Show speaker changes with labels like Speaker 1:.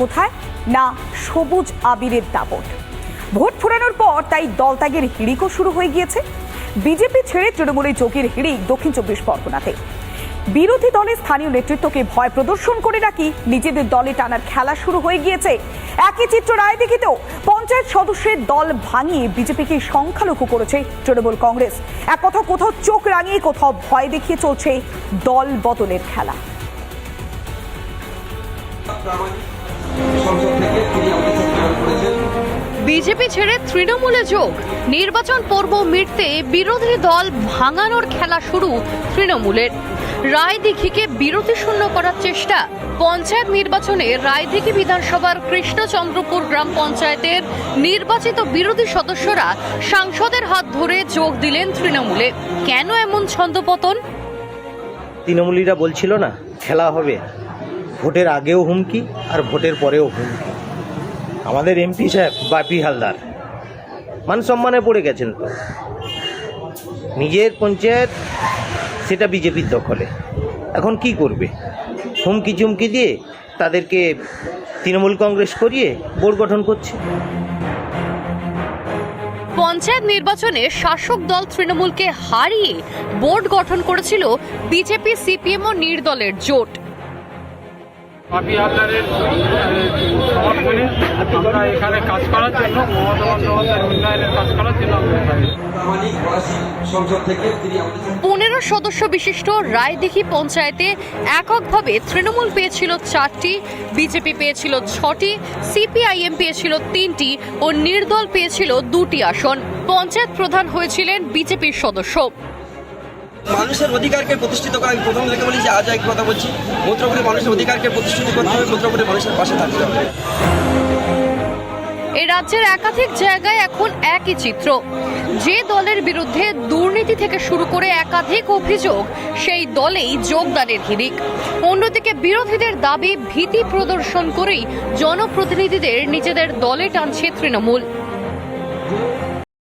Speaker 1: কোথায়? না, সবুজ আবিরের দাপট। ভোট ফুরানোর পর তাই দল ত্যাগের হিড়িকও শুরু হয়ে গিয়েছে। বিজেপি ছেড়ে তৃণমূলের যোগের হিড়িক দক্ষিণ চব্বিশ পরগনাতে। বিরোধী দলের স্থানীয় নেতৃত্বকে ভয় প্রদর্শন করে নাকি নিজেদের দলে টানার খেলা শুরু হয়ে গিয়েছে। একই চিত্র রায় দেখিতেও পঞ্চায়েত সদস্যের দল ভাঙিয়ে বিজেপিকে সংখ্যালঘু করেছে তৃণমূল কংগ্রেস। এক কথা কোথাও চোখ রাঙিয়ে কোথাও ভয় দেখিয়ে চলছে দল বদলের খেলা।
Speaker 2: বিজেপি ছেড়ে তৃণমূলে যোগ। নির্বাচন পর্ব মিটতে বিরোধী দল ভাঙানোর খেলা শুরু তৃণমূলের। রায়দিঘিকে বিরতি শূন্য করার চেষ্টা। পঞ্চায়েত নির্বাচনে রায়দিঘি বিধানসভার কৃষ্ণচন্দ্রপুর গ্রাম পঞ্চায়েতের নির্বাচিত বিরোধী সদস্যরা সাংসদের হাত ধরে যোগ দিলেন তৃণমূলে। কেন এমন ছন্দপতন?
Speaker 3: তৃণমূলীরা বলছিল না, খেলা হবে। ভোটের আগেও হুমকি আর ভোটের পরেও হুমকি। আমাদের এমপি সাহেব বাপি হালদার, মান সম্মানে পড়ে গেছেন তো। নিজের পঞ্চায়েত, সেটা বিজেপির দখলে। এখন কি করবে? হুমকি চুমকি দিয়ে তাদেরকে তৃণমূল কংগ্রেস করিয়ে বোর্ড গঠন করছে।
Speaker 2: পঞ্চায়েত নির্বাচনে শাসক দল তৃণমূলকে হারিয়ে বোর্ড গঠন করেছিল বিজেপি, সিপিএম ও নির্দলের জোট।
Speaker 4: পাপি হালদারের সমর্থনে আমরা এখানে কাজ করার জন্য মমতা বন্দ্যোপাধ্যায়ের উন্নয়নের কাজ করার জন্য
Speaker 2: পনেরো সদস্য বিশিষ্ট রায়দিঘি পঞ্চায়েতে এককভাবে তৃণমূল পেয়েছিল চারটি বিজেপি পেয়েছিল ছটি সিপিআইএম পেয়েছিল তিনটি ও নির্দল পেয়েছিল দুটি আসন। পঞ্চায়েত প্রধান হয়েছিলেন বিজেপির সদস্য।
Speaker 5: মানুষের অধিকারকে প্রতিষ্ঠিত করা, আমি প্রথম থেকে বলি যে আজ এক কথা বলছি মন্ত্রপুরে মানুষের অধিকারকে প্রতিষ্ঠিত করতে হবে মন্ত্রপুরে মানুষের পাশে থাকতে হবে।
Speaker 2: এই রাজ্যের একাধিক জায়গায় এখন একই চিত্র। যে দলের বিরুদ্ধে দুর্নীতি থেকে শুরু করে একাধিক অভিযোগ, সেই দলেই যোগদানের হিরিক অন্যদিকে বিরোধীদের দাবি ভীতি প্রদর্শন করেই জনপ্রতিনিধিদের নিজেদের দলে টানছে তৃণমূল।